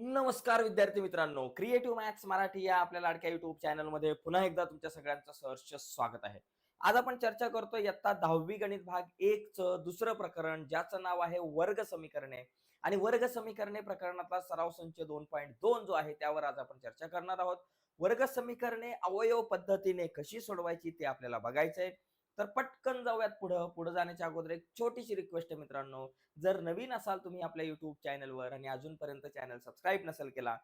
नमस्कार विद्यार्थी मित्रांनो क्रिएटिव्ह मॅथ्स मराठी या आपल्या लाडक्या युट्यूब चॅनलमध्ये पुन्हा एकदा तुमच्या सगळ्यांचं सहर्ष स्वागत आहे. आज आपण चर्चा करतोय इयत्ता दहावी गणित भाग एक च दुसरं प्रकरण ज्याचं नाव आहे वर्ग समीकरणे. आणि वर्ग समीकरणे प्रकरणातला सराव संच दोन पॉईंट दोन जो आहे त्यावर आज आपण चर्चा करणार आहोत. वर्ग समीकरणे अवयव पद्धतीने कशी सोडवायची ते आपल्याला बघायचंय. तर पटकन जाऊयात पुढं. पुढे जाण्याच्या अगोदर एक छोटीशी रिक्वेस्ट आहे मित्रांनो. जर नवीन असाल तुम्ही आपल्या युट्यूब चॅनलवर आणि अजूनपर्यंत चॅनल सबस्क्राईब नसेल केला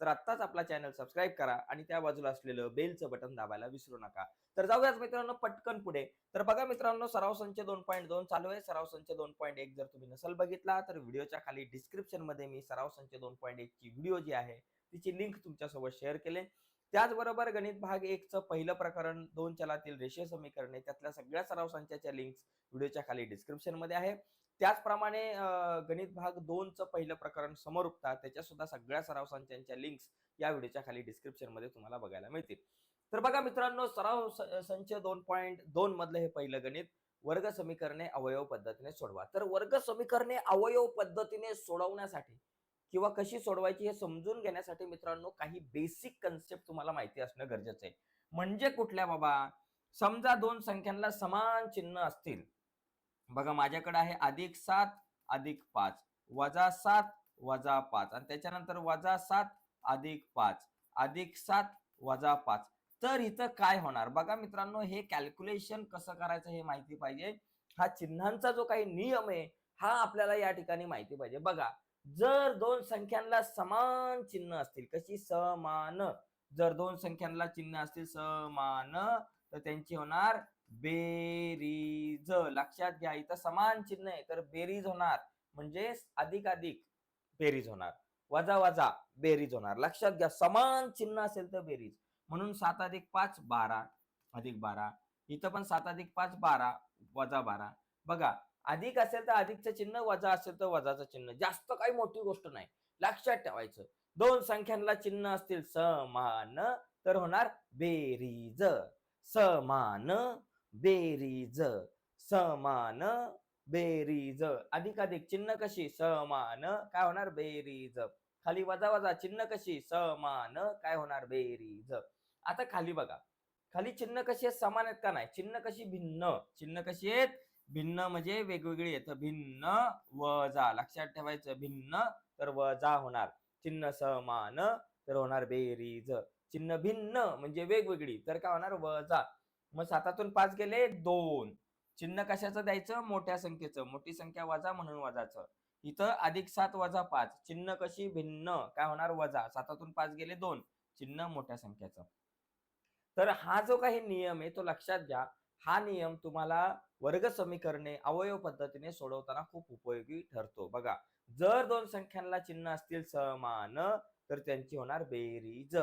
तर आत्ताच आपला चॅनल सबस्क्राईब करा आणि त्या बाजूला असलेलं बेलचं बटन दाबायला विसरू नका. तर जाऊयात मित्रांनो पटकन पुढे. तर बघा मित्रांनो सराव संच दोन पॉईंट दोन चालू आहे. सराव संच दोन पॉईंट एक जर तुम्ही नसेल बघितला तर व्हिडिओच्या खाली डिस्क्रिप्शनमध्ये मी सराव संच दोन पॉईंट एक ची व्हिडिओ जी आहे तिची लिंक तुमच्यासोबत शेअर केले. त्याचबरोबर गणित भाग एकचं पहिलं प्रकरण दोन चलातील रेषीय समीकरणे त्यातल्या सगळ्या सराव संचाच्या लिंक्स व्हिडिओच्या खाली डिस्क्रिप्शनमध्ये आहे. त्याचप्रमाणे गणित भाग दोनचं पहिलं प्रकरण समरूपता त्याच्या सुद्धा सगळ्या सराव संचांच्या लिंक्स या व्हिडिओच्या खाली डिस्क्रिप्शनमध्ये तुम्हाला बघायला मिळतील. तर बघा मित्रांनो सराव संच दोन पॉईंट दोन मधलं हे पहिलं गणित वर्ग समीकरणे अवयव पद्धतीने सोडवा. तर वर्ग समीकरणे अवयव पद्धतीने सोडवण्यासाठी किंवा कशी सोडवायची हे समजून घेण्यासाठी मित्रांनो काही बेसिक कन्सेप्ट तुम्हाला माहिती असणं गरजेचं आहे. म्हणजे कुठल्या बाबा? समजा दोन संख्यांना समान चिन्ह असतील. बघा माझ्याकडे आहे अधिक सात अधिक पाच. वजा सात वजा पाच. आणि त्याच्यानंतर वजा सात अधिक पाच. अधिक सात वजा पाच. तर इथं काय होणार? बघा मित्रांनो हे कॅल्क्युलेशन कसं करायचं हे माहिती पाहिजे. हा चिन्हांचा जो काही नियम आहे हा आपल्याला या ठिकाणी माहिती पाहिजे. बघा जर दोन संख्यांना समान चिन्ह असतील कशी? समान. जर दोन संख्यांना चिन्ह असतील समान. तर त्यांची होणार बेरीज. लक्षात घ्या इथं समान चिन्ह आहे तर बेरीज होणार. म्हणजे अधिक अधिक बेरीज होणार. वजा वजा बेरीज होणार. लक्षात घ्या समान चिन्ह असेल तर बेरीज. म्हणून सात अधिक पाच बारा. अधिक बारा. इथं पण सात अधिक पाच बारा. वजा बारा. बघा अधिक असेल तर अधिकचं चिन्ह वजा असेल तर वजाचं चिन्ह. जास्त काही मोठी गोष्ट नाही. लक्षात ठेवायचं. दोन संख्यांना चिन्ह असतील समान तर होणार बेरीज. समान बेरीज. समान बेरीज. अधिक अधिक चिन्ह कशी? समान. काय होणार? बेरीज. खाली वजा वजा. चिन्ह कशी? समान. काय होणार? बेरीज. आता खाली बघा. खाली चिन्ह कशी आहेत? समान आहेत का नाही? चिन्ह कशी भिन्न? चिन्ह कशी आहेत? भिन्न म्हणजे वेगवेगळी येतं. भिन्न वजा लक्षात ठेवायचं भिन्न तर वजा होणार. चिन्ह समान तर होणार बेरीज. चिन्ह भिन्न म्हणजे वेगवेगळी तर काय होणार? वजा मग सातातून पाच गेले दोन. चिन्ह कशाचं द्यायचं? मोठ्या संख्येचं. मोठी संख्या वजा म्हणून वजाचं. इथं अधिक सात वजा पाच. चिन्ह कशी? भिन्न. काय होणार? वजा. सातातून पाच गेले दोन. चिन्ह मोठ्या संख्येचं. तर हा जो काही नियम आहे तो लक्षात घ्या. हा नियम तुम्हाला वर्ग समीकरणे अवयव पद्धतीने सोडवताना खूप उपयोगी ठरतो. बघा जर दोन संख्यांना चिन्ह असतील समान तर त्यांची होणार बेरीज.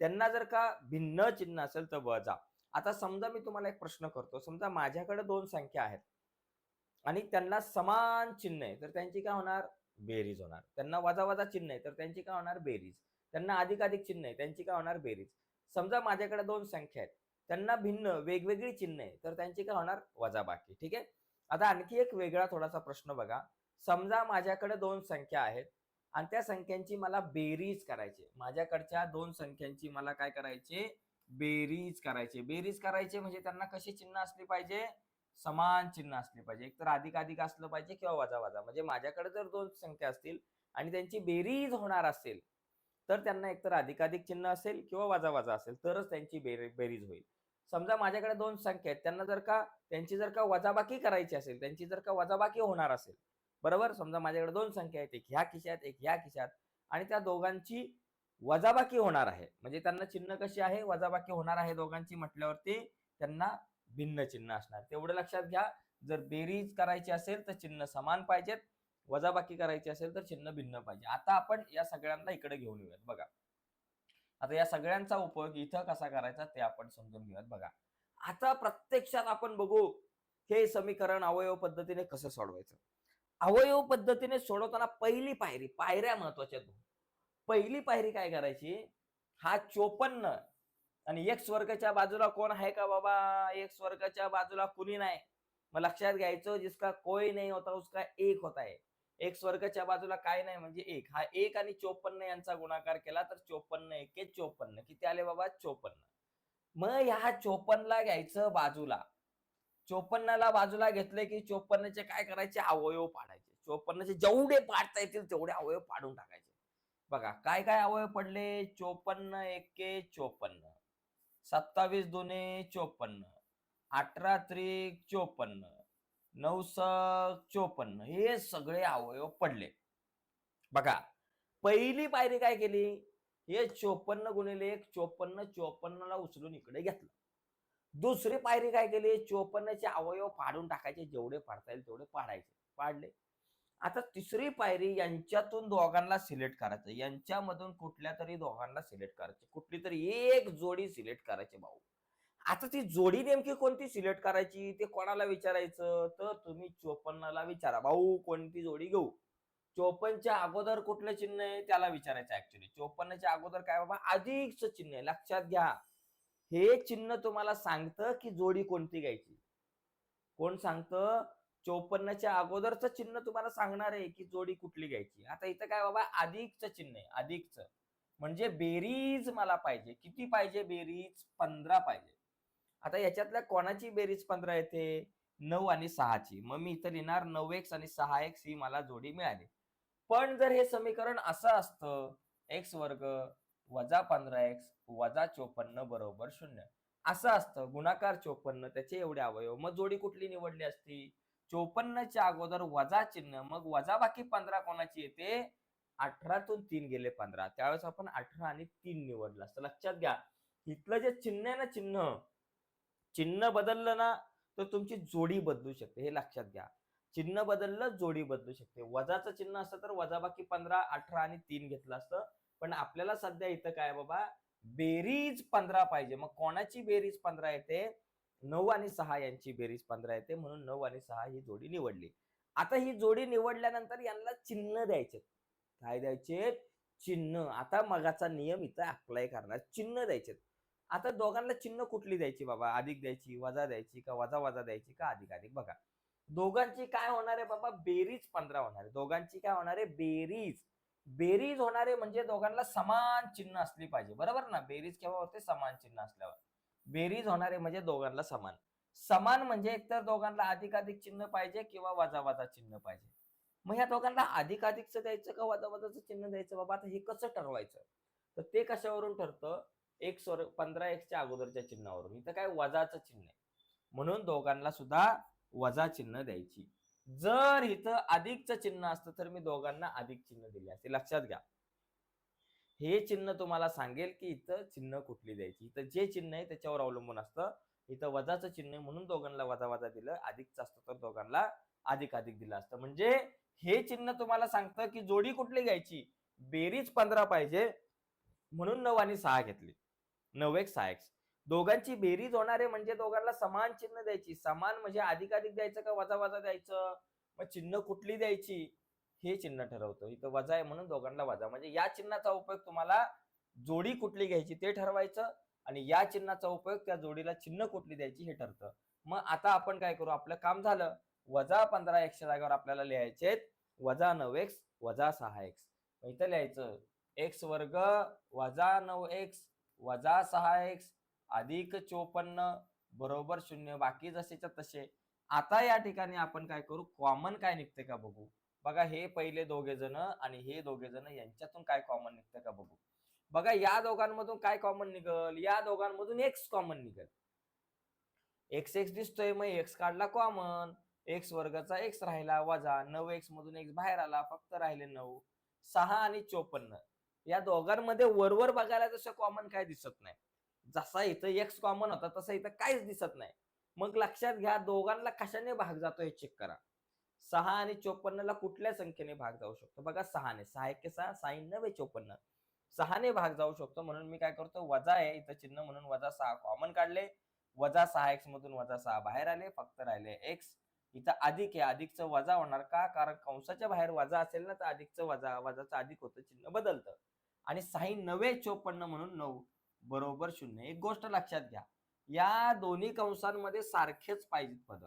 त्यांना जर का भिन्न चिन्ह असेल तर वजा. आता समजा मी तुम्हाला एक प्रश्न करतो. समजा माझ्याकडे दोन संख्या आहेत आणि त्यांना समान चिन्ह आहे तर त्यांची काय होणार? बेरीज होणार. त्यांना वजा वजा चिन्ह आहे तर त्यांची काय होणार? बेरीज. त्यांना अधिक अधिक चिन्ह आहे त्यांची काय होणार? बेरीज. समजा माझ्याकडे दोन संख्या आहेत. त्यांना भिन्न वेगवेगळी चिन्ह आहे तर त्यांची काय होणार? वजाबाकी. ठीक आहे? आता आणखी एक वेगळा थोडासा प्रश्न बघा. समजा माझ्याकडे दोन संख्या आहेत आणि त्या संख्यांची मला बेरीज करायची माझ्याकडच्या दोन संख्यांची मला काय करायचे? बेरीज करायची. बेरीज करायची म्हणजे त्यांना कशी चिन्ह असली पाहिजे? समान चिन्ह असली पाहिजे. एकतर अधिक अधिक असलं पाहिजे किंवा वजा वजा. म्हणजे माझ्याकडे जर दोन संख्या असतील आणि त्यांची बेरीज होणार असेल तर त्यांना एकतर अधिकाधिक चिन्ह असेल किंवा वजा वजा असेल तरच त्यांची बेरी बेरीज होईल. समजा माझ्याकडे दोन संख्या आहेत त्यांना जर का त्यांची जर का वजाबाकी करायची असेल त्यांची जर का वजाबाकी होणार असेल बरोबर? समजा माझ्याकडे दोन संख्या आहेत एक ह्या खिशात एक ह्या खिशात आणि त्या दोघांची वजाबाकी होणार आहे. म्हणजे त्यांना चिन्ह कशी आहे? वजाबाकी होणार आहे दोघांची म्हटल्यावरती त्यांना भिन्न चिन्ह असणार. तेवढं लक्षात घ्या. जर बेरीज करायची असेल तर चिन्ह समान पाहिजेत वजाबाकी करायची असेल तर चिन्ह भिन्न पाहिजे. आता आपण या सगळ्यांना इकडे घेऊन येऊयात. बघा. आता या सगळ्यांचा उपयोग इथं कसा करायचा ते आपण समजून घेऊयात बघा. आता प्रत्यक्षात आपण बघू हे समीकरण अवयव पद्धतीने कसं सोडवायचं? अवयव पद्धतीने सोडवताना पहिली पायरी पायऱ्या महत्त्वाच्या दोन. पहिली पायरी काय करायची? हा चोपन्न. आणि एक वर्गाच्या बाजूला कोण आहे का बाबा? एक वर्गाच्या बाजूला कुणी नाही. मग लक्षात घ्यायचं जिसका कोई नाही होता उसका एक होता है एक्स वर्गच्या बाजूला काय नाही म्हणजे एक. हा एक आणि चोपन्न यांचा गुणाकार केला तर चोपन्न एके चोपन्न. किती आले बाबा? चोपन्न. मग ह्या चोपन्नला घ्यायचं बाजूला. चोपन्नला बाजूला घेतले की चोपन्नचे काय करायचे? अवयव पाडायचे. चोपन्नचे जेवढे पाडता येतील तेवढे अवयव पाडून टाकायचे. बघा काय काय अवयव पडले? चोपन्न एके चोपन्न. सत्तावीस दोने चोपन्न. अठरा त्रिक चोपन्न. नऊ स चोपन्न हे सगळे अवयव पडले. बघा पहिली पायरी काय केली? हे चोपन्न गुणिले एक चोपन्न चोपन्नला उचलून इकडे घेतलं. दुसरी पायरी काय केली? चोपन्नचे अवयव पाडून टाकायचे जेवढे पाडता येईल तेवढे पाडायचे पाडले. आता तिसरी पायरी यांच्यातून दोघांना सिलेक्ट करायचं. यांच्यामधून कुठल्या तरी दोघांना सिलेक्ट करायचे. कुठली तरी एक जोडी सिलेक्ट करायची भाऊ. आता ती जोडी नेमकी कोणती सिलेक्ट करायची? ते कोणाला विचारायचं? तर तुम्ही चोपन्नला विचारा. भाऊ कोणती जोडी घेऊ? चोपन्नच्या अगोदर कुठलं चिन्ह आहे? त्याला विचारायचं ऍक्च्युली चोपन्नच्या अगोदर काय बाबा? अधिकच चिन्ह आहे. लक्षात घ्या. हे चिन्ह तुम्हाला सांगतं की जोडी कोणती घ्यायची. कोण सांगतं? चोपन्नच्या अगोदरचं चिन्ह तुम्हाला सांगणार आहे की जोडी कुठली घ्यायची. आता इथं काय बाबा? अधिकचं चिन्ह आहे. अधिकचं. म्हणजे बेरीज मला पाहिजे. किती पाहिजे? बेरीज पंधरा पाहिजे. आता याच्यातल्या कोणाची बेरीज पंधरा येते? नऊ आणि सहाची. मग मी इथं लिहिणार नऊ एक्स आणि सहा एक्स ही मला जोडी मिळाली. पण जर हे समीकरण असं असतं एक्स वर्ग वजा पंधरा एक्स वजा चोपन्न बरोबर शून्य. असं असतं गुणाकार चोपन्न त्याचे एवढे अवयव. मग जोडी कुठली निवडली असती? चोपन्नच्या अगोदर वजा चिन्ह मग वजा बाकी पंधरा कोणाची येते? अठरातून तीन गेले पंधरा. त्यावेळेस आपण अठरा आणि तीन निवडलं असतं. लक्षात घ्या. इथलं जे चिन्ह आहे ना चिन्ह चिन्ह बदललं ना तर तुमची जोडी बदलू शकते हे लक्षात घ्या. चिन्ह बदललं जोडी बदलू शकते. वजाचं चिन्ह असतं तर वजाबाकी पंधरा अठरा आणि तीन घेतलं असतं. पण आपल्याला सध्या इथं काय बाबा? बेरीज पंधरा पाहिजे. मग कोणाची बेरीज पंधरा येते? नऊ आणि सहा यांची बेरीज पंधरा येते. म्हणून नऊ आणि सहा ही जोडी निवडली. आता ही जोडी निवडल्यानंतर यांना चिन्ह द्यायचे काय द्यायचे चिन्ह. आता मगाचा नियम इथं अप्लाय करणार. चिन्ह द्यायचे आता दोघांना चिन्ह कुठली द्यायची बाबा? अधिक द्यायची वजा द्यायची का वजा वजा द्यायची का अधिक अधिक? बघा. दोघांची काय होणार आहे बाबा? बेरीज पंधरा होणार आहे. दोघांची काय होणार आहे? बेरीज. बेरीज होणारे म्हणजे दोघांना समान चिन्ह असली पाहिजे. बरोबर ना? बेरीज केव्हा होते? समान चिन्ह असल्यावर. बेरीज होणारे म्हणजे दोघांना समान. समान म्हणजे एकतर दोघांना अधिकाधिक चिन्ह पाहिजे किंवा वजा वजा चिन्ह पाहिजे. मग ह्या दोघांना अधिकाधिकचं द्यायचं का वजा वजाचं चिन्ह द्यायचं? बाबा आता हे कसं ठरवायचं? तर ते कशावरून ठरतं? एक स्वर पंधरा एक्सच्या अगोदरच्या चिन्हावरून. इथं काय वजाचं चिन्ह आहे. म्हणून दोघांना सुद्धा वजा चिन्ह द्यायची. जर इथं अधिकचं चिन्ह असतं तर मी दोघांना अधिक चिन्ह दिले असते. लक्षात घ्या. हे चिन्ह तुम्हाला सांगेल की इथं चिन्ह कुठली द्यायची. इथं जे चिन्ह आहे त्याच्यावर अवलंबून असतं. इथं वजाचं चिन्ह आहे म्हणून दोघांना वजा वजा दिलं. अधिकचं असतं तर दोघांना अधिक अधिक दिलं असतं. म्हणजे हे चिन्ह तुम्हाला सांगतं की जोडी कुठली घ्यायची? बेरीज पंधरा पाहिजे. म्हणून नऊ आणि सहा घेतली. नऊ एक सहा एक्स दोघांची बेरीज होणारे म्हणजे दोघांना समान चिन्ह द्यायची. समान म्हणजे अधिकाधिक द्यायचं का वजा वजा द्यायचं? मग चिन्ह कुठली द्यायची? हे चिन्ह ठरवतं. इथं वजा आहे म्हणून दोघांना वजा. म्हणजे या चिन्हाचा उपयोग तुम्हाला जोडी कुठली घ्यायची ते ठरवायचं आणि या चिन्हाचा उपयोग त्या जोडीला चिन्ह कुठली द्यायची हे ठरतं. मग आता आपण काय करू? आपलं काम झालं. वजा पंधरा एक्सच्या जागेवर आपल्याला लिहायचे वजा नऊ एक्स वजा सहा एक्स इथं लिहायचं. एक्स वर्ग वजा नऊ एक्स वजा सहा एक्स अधिक चोपन्न बरोबर शून्य. बाकी जसेच्या तसे. आता या ठिकाणी आपण काय करू? कॉमन काय निघते का बघू? बघा हे पहिले दोघे जण आणि हे दोघे जण यांच्यातून काय कॉमन निघते का बघू? बघा या दोघांमधून काय कॉमन निघल? या दोघांमधून एक्स कॉमन निघल. एक्स एक्स दिसतोय मग एक्स काढला कॉमन एक्स वर्गाचा एक्स राहिला वजा. नऊ एक्स मधून एक्स बाहेर आला फक्त राहिले नऊ. सहा आणि चोपन्न. या दोघांमध्ये वरवर बघायला जसं कॉमन काय दिसत नाही. जसा इथं एक्स कॉमन होता तसा इथं काहीच दिसत नाही. मग लक्षात घ्या दोघांना कशाने भाग जातो हे चेक करा. सहा आणि चोपन्नला कुठल्या संख्येने भाग जाऊ शकतो? बघा सहाने. सहा एक सहा साई नव्हे चोपन्न. सहाने भाग जाऊ शकतो म्हणून मी काय करतो? वजा आहे इथं चिन्ह म्हणून वजा सहा. कॉमन काढले. वजा सहा एक्स मधून वजा सहा बाहेर आले फक्त राहिले एक्स इथं अधिक आहे अधिकचं वजा होणार का? कारण कंसाच्या बाहेर वजा असेल ना तर अधिकचं वजा वजाचं अधिक होतं चिन्ह बदलतं. आणि साई नवे चोपन्न म्हणून नऊ बरोबर शून्य. एक गोष्ट लक्षात घ्या. या दोन्ही कंसांमध्ये सारखेच पाहिजेत पद.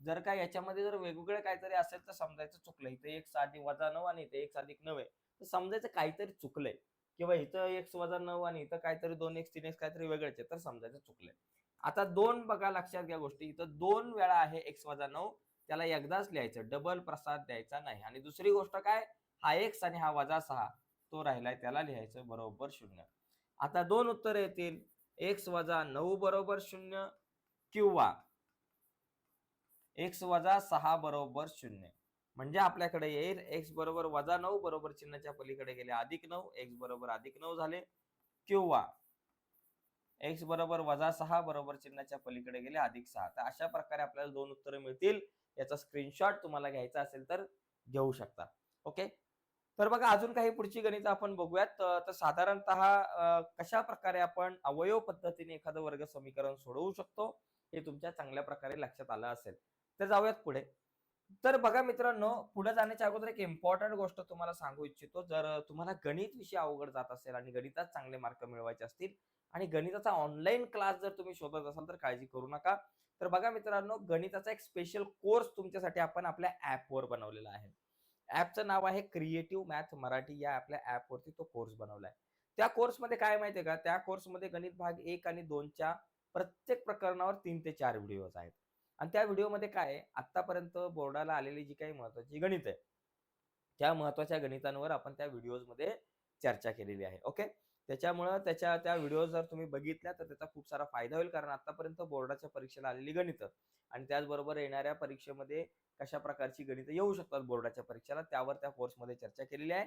जर का याच्यामध्ये जर वेगवेगळे काहीतरी असेल तर समजायचं चुकलं इथे एक अधिक वजा नऊ आणि इथं एक अधिक नऊ आहे. तर समजायचं काहीतरी चुकलंय. किंवा इथं एक वजा नऊ आणि इथं काहीतरी दोन एक तीन एक काहीतरी वेगळंच आहे तर समजायचं चुकलंय. आता दोन बघा लक्षात घ्या गोष्टी. इथं दोन वेळा आहे एक्स वजा नऊ. त्याला एकदाच लिहायचं. डबल प्रसाद द्यायचा नाही. आणि दुसरी गोष्ट काय? हा एक्स आणि हा वजा सहा. तो राहिलाय त्याला लिहायचं बरोबर शून्य. आता दोन उत्तर येतील. एक्स वजा नऊ बरोबर शून्य किंवा एक्स वजा सहा बरोबर शून्य. म्हणजे आपल्याकडे येईल एक्स बरोबर वजा नऊ बरोबर चिन्हाच्या पलीकडे गेले. अधिक नऊ. एक्स बरोबर अधिक नऊ झाले. किंवा एक्स बरोबर वजा सहा बरोबर चिन्हाच्या पलीकडे गेले अधिक सहा. तर अशा प्रकारे आपल्याला दोन उत्तरं मिळतील. याचा स्क्रीनशॉट तुम्हाला घ्यायचा असेल तर घेऊ शकता. ओके तर बघा अजून काही पुढची गणित आपण बघूयात. तर साधारणतः कशा प्रकारे आपण अवयव पद्धतीने एखादं वर्ग समीकरण सोडवू शकतो हे तुमच्या चांगल्या प्रकारे लक्षात आलं असेल. तर जाऊयात पुढे. तर बघा मित्रांनो पुढे जाण्याच्या अगोदर एक इम्पॉर्टंट गोष्ट तुम्हाला सांगू इच्छितो. जर तुम्हाला गणित विषय अवघड जात असेल आणि गणितात चांगले मार्क मिळवायचे असतील आणि गणिताचा ऑनलाईन क्लास जर तुम्ही शोधत असाल तर काळजी करू नका. तर बघा मित्रांनो गणिताचा एक स्पेशल कोर्स तुमच्यासाठी आपण आपल्या ॲपवर बनवलेला आहे. ॲपचं नाव आहे क्रिएटिव्ह मॅथ मराठी. या आपल्या ॲपवरती तो कोर्स बनवला आहे त्या कोर्समध्ये काय माहितीये का? त्या कोर्समध्ये गणित भाग एक आणि दोनच्या प्रत्येक प्रकरणावर तीन ते चार व्हिडिओज आहेत. आणि त्या व्हिडिओमध्ये काय आहे? आतापर्यंत बोर्डाला आलेली जी काही महत्वाची गणित आहे त्या महत्त्वाच्या गणितांवर आपण त्या व्हिडिओजमध्ये चर्चा केलेली आहे. ओके त्याच्यामुळं त्याच्या त्या व्हिडिओ जर तुम्ही बघितल्या तर त्याचा खूप सारा फायदा होईल. कारण आतापर्यंत बोर्डाच्या परीक्षेला आलेली गणित आणि त्याचबरोबर येणाऱ्या परीक्षेमध्ये कशा प्रकारची गणित येऊ शकतात बोर्डाच्या परीक्षेला त्यावर त्या कोर्समध्ये चर्चा केलेली आहे.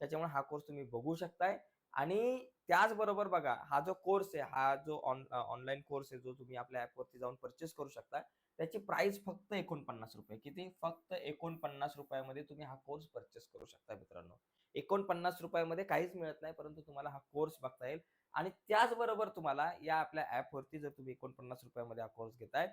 त्याच्यामुळे हा कोर्स तुम्ही बघू शकताय. आणि त्याचबरोबर बघा हा जो कोर्स आहे हा जो ऑनलाईन कोर्स आहे जो तुम्ही आपल्या ऍपवरती जाऊन परचेस करू शकता त्याची प्राइस फक्त एकोणपन्नास रुपये. किती? फक्त एकोणपन्नास रुपयामध्ये तुम्ही हा कोर्स परचेस करू शकता मित्रांनो. एकोणपन्नास रुपयामध्ये काहीच मिळत नाही परंतु तुम्हाला हा कोर्स बघता येईल. आणि त्याचबरोबर तुम्हाला या आपल्या ऍपवरती जर तुम्ही एकोणपन्नास रुपयामध्ये हा कोर्स घेताय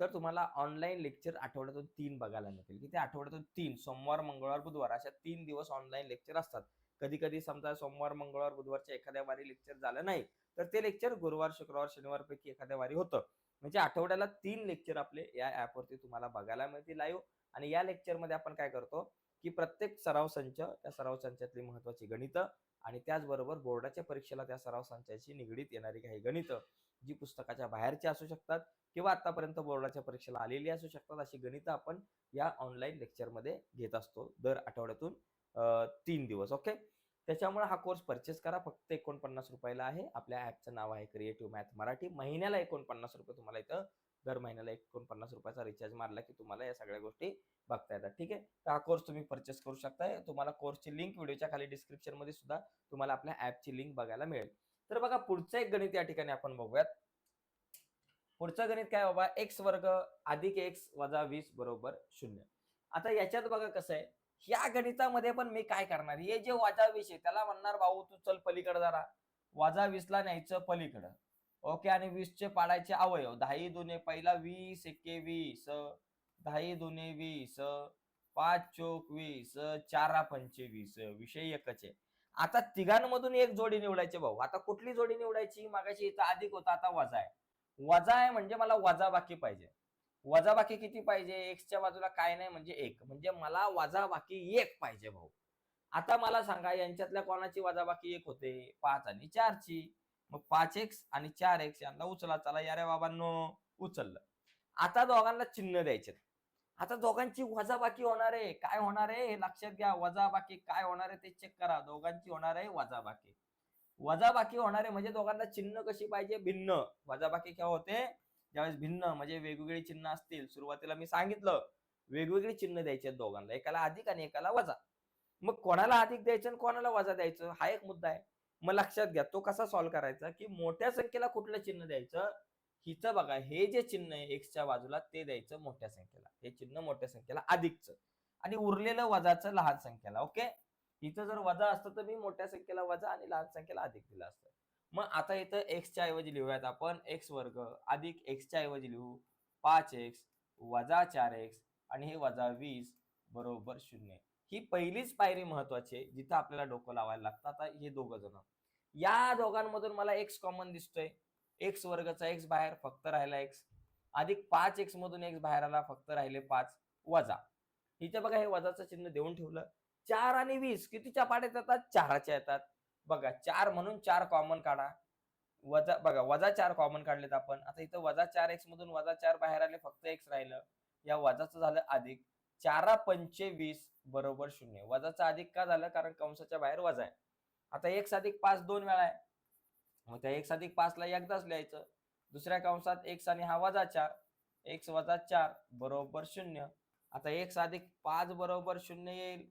तर तुम्हाला ऑनलाईन लेक्चर आठवड्यातून तीन बघायला मिळतील. ते आठवड्यातून तीन सोमवार मंगळवार बुधवार अशा तीन दिवस ऑनलाईन लेक्चर असतात. कधी कधी समजा सोमवार मंगळवार बुधवारच्या एखाद्या वारी लेक्चर झालं नाही तर ते लेक्चर गुरुवार शुक्रवार शनिवारपैकी एखाद्या वारी होतं. म्हणजे आठवड्याला तीन लेक्चर आपले या ऍपवरती तुम्हाला बघायला मिळतील लाईव्ह आणि या लेक्चरमध्ये आपण काय करतो की प्रत्येक सराव संच त्या सराव संचातली महत्वाची गणितं आणि त्याचबरोबर बोर्डाच्या परीक्षेला त्या सराव संचाशी निगडीत येणारी काही गणितं जी पुस्तकाच्या बाहेरची असू शकतात किंवा आतापर्यंत बोर्डाच्या परीक्षेला आलेली असू शकतात अशी गणितं आपण या ऑनलाईन लेक्चरमध्ये घेत असतो दर आठवड्यातून तीन दिवस ओके? त्याच्यामुळे हा कोर्स परचेस करा. फक्त एकोणपन्नास रुपयाला आहे. आपल्या ऍपचं नाव आहे क्रिएटिव्ह मॅथ मराठी. महिन्याला एकोणपन्नास रुपये तुम्हाला इथं दर महिन्याला एकोणपन्नास रुपयाचा रिचार्ज मारला की तुम्हाला या सगळ्या गोष्टी बघता येतात. ठीक आहे? तर हा कोर्स तुम्ही परचेस करू शकताय. तुम्हाला कोर्सची लिंक व्हिडिओच्या खाली डिस्क्रिप्शनमध्ये सुद्धा तुम्हाला आपल्या ऍपची लिंक बघायला मिळेल. तर बघा पुढचं एक गणित या ठिकाणी आपण बघूयात. पुढचं गणित काय बाबा? एक्स वर्ग अधिक एक्स वजा वीस बरोबर शून्य. आता याच्यात बघा कसं आहे? या गणितामध्ये पण मी काय करणार? हे जे वजा वीस आहे त्याला म्हणणार भाऊ तू चल पलीकडे जरा. वाजा वीसला न्यायचं पलीकडं. ओके आणि वीसचे पाडायचे अवयव. दहाही दोन्ही पहिला वीस एके वीस दहाही दोन्ही वीस. पाच चोक वीस. चारा पंचवीस. विषय एकच आहे. आता तिघांमधून एक जोडी निवडायची भाऊ. आता कुठली जोडी निवडायची? मागाशी इथं अधिक होता आता वजा आहे. वजा आहे म्हणजे मला वजा बाकी पाहिजे. वजाबाकी किती पाहिजे? एक्सच्या बाजूला काय नाही म्हणजे एक. म्हणजे मला वजाबाकी एक पाहिजे भाऊ. आता मला सांगा यांच्यातल्या कोणाची वजाबाकी एक होते? पाच आणि चारची. मग पाच एक्स आणि चार एक्स यांना उचला. चला या रे बाबांनो उचललं. आता दोघांना चिन्ह द्यायचे आता दोघांची वजाबाकी होणार आहे. काय होणार आहे? हे लक्षात घ्या. वजाबाकी काय होणार आहे ते चेक करा. दोघांची होणार आहे वजाबाकी. वजाबाकी होणार आहे म्हणजे दोघांना चिन्ह कशी पाहिजे? भिन्न. वजाबाकी काय केव्हा होते? ज्यावेळेस भिन्न म्हणजे वेगवेगळी चिन्ह असतील सुरुवातीला मी सांगितलं वेगवेगळी चिन्ह द्यायचे आहेत दोघांना. एकाला अधिक आणि एकाला वजा. मग कोणाला अधिक द्यायचं आणि कोणाला वजा द्यायचं हा एक मुद्दा आहे. मग लक्षात घ्या तो कसा सॉल्व्ह करायचा की मोठ्या संख्येला कुठलं चिन्ह द्यायचं? हिचं बघा हे जे चिन्ह आहे एक्सच्या बाजूला ते द्यायचं मोठ्या संख्येला. हे चिन्ह मोठ्या संख्येला अधिकचं. आणि उरलेलं वजाचं लहान संख्येला ओके? हिचं जर वजा असतं तर मी मोठ्या संख्येला वजा आणि लहान संख्येला अधिक दिलं असतं. मग आता इथं एक्सच्या ऐवजी लिहूयात आपण एक्स वर्ग अधिक एक्सच्या ऐवजी लिहू पाच एक्स वजा चार एक्स आणि हे वजा वीस बरोबर शून्य. ही पहिलीच पायरी महत्वाची आहे जिथं आपल्याला डोकं लावायला लागतं. आता हे दोघं जण. या दोघांमधून मला एक्स कॉमन दिसतोय. एक्स वर्गचा एक्स बाहेर फक्त राहिला एक्स अधिक पाच एक्स मधून एक्स बाहेर आला फक्त राहिले पाच. वजा. इथे बघा हे वजाचं चिन्ह देऊन ठेवलं. चार आणि वीस कितीच्या पाड्यात येतात? चाराच्या येतात. बघा चार म्हणून चार कॉमन काढा. वजा बघा वजा चार कॉमन काढलेत आपण. आता इथं वजा चार एक्स मधून वजा चार बाहेर आले फक्त एक्स राहिलं. या वजाचं झालं अधिक. चारा पंचे वीस बरोबर शून्य. वजाचा अधिक का झालं? कारण कंसाच्या बाहेर वजा आहे. आता एक्स अधिक पाच दोन वेळा आहे. मग त्या एक्स अधिक पाचला एकदाच लिहायचं. दुसऱ्या कंसात एक्स आणि हा वजा चार. एक्स वजा चार बरोबर शून्य. आता एक्स अधिक पाच बरोबर शून्य येईल.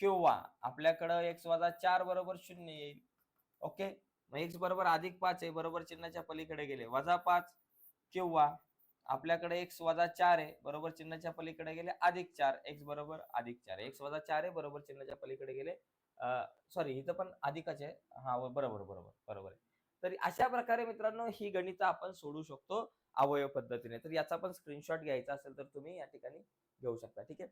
किंवा आपल्याकडं एक्स वजा चार बरोबर शून्य येईल. ओके? मग एक्स बरोबर अधिक पाच आहे बरोबर चिन्हाच्या पलीकडे गेले. वजा पाच किंवा आपल्याकडे एक्स वजा चार आहे बरोबर चिन्हाच्या पलीकडे गेले अधिक चार. एक्स बरोबर अधिक चार एक्स वजा चार आहे बरोबर चिन्हाच्या पलीकडे गेले सॉरी इथं पण अधिकच आहे. हा बरोबर बरोबर बरोबर आहे. तर अशा प्रकारे मित्रांनो ही गणित आपण सोडू शकतो अवयव पद्धतीने. तर याचा पण स्क्रीनशॉट घ्यायचा असेल तर तुम्ही या ठिकाणी घेऊ शकता. ठीक आहे?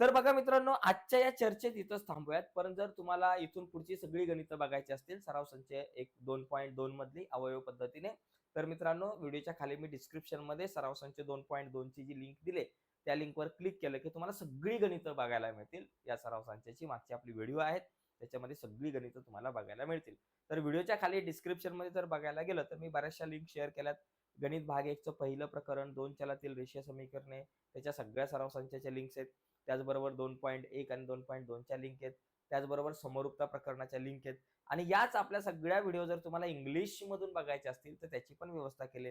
तर बघा मित्रांनो आजच्या या चर्चेत इथंच थांबूयात. पण जर तुम्हाला इथून पुढची सगळी गणितं बघायची असतील सराव संचय एक दोन पॉईंट दोन मधली अवयव पद्धतीने तर मित्रांनो व्हिडिओच्या खाली मी डिस्क्रिप्शनमध्ये सराव संचय दोन पॉईंट दोन ची जी लिंक दिले त्या लिंकवर क्लिक केलं की तुम्हाला सगळी गणितं बघायला मिळतील. या सराव संचाची मागची आपली व्हिडिओ आहेत त्याच्यामध्ये सगळी गणितं तुम्हाला बघायला मिळतील. तर व्हिडिओच्या खाली डिस्क्रिप्शनमध्ये जर बघायला गेलं तर मी बऱ्याचशा लिंक शेअर केल्यात. गणित भाग एकचं पहिलं प्रकरण दोन चलातील रेषीय समीकरणे त्याच्या सगळ्या सराव संचाच्या लिंक्स आहेत. त्याचबरोबर दोन पॉईंट एक आणि दोन पॉईंट दोनच्या लिंक आहेत. त्याचबरोबर समरूपता प्रकरणाच्या लिंक आहेत. आणि याच आपल्या सगळ्या व्हिडिओ जर तुम्हाला इंग्लिश मधून बघायचे असतील तर त्याची पण व्यवस्था केली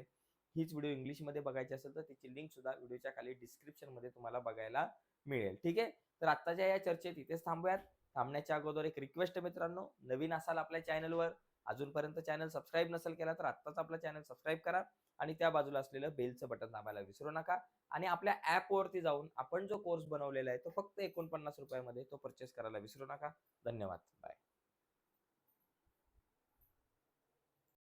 हीच व्हिडिओ इंग्लिशमध्ये बघायची असेल तर तिची लिंक सुद्धा व्हिडिओच्या खाली डिस्क्रिप्शनमध्ये तुम्हाला बघायला मिळेल. ठीक आहे? तर आत्ताच्या या चर्चेत इथेच थांबूयात. थांबण्याच्या अगोदर एक रिक्वेस्ट मित्रांनो. नवीन असाल आपल्या चॅनलवर अजूनपर्यंत चॅनल सबस्क्राईब नसेल केला तर आत्ताच आपला चॅनल सबस्क्राईब करा आणि त्या बाजूला असलेलं बेलचं बटन दाबायला विसरू नका. आणि आपल्या ऍप वरती जाऊन आपण जो कोर्स बनवलेला आहे तो फक्त एकोणपन्नास रुपयामध्ये तो परचेस करायला विसरू नका. धन्यवाद. बाय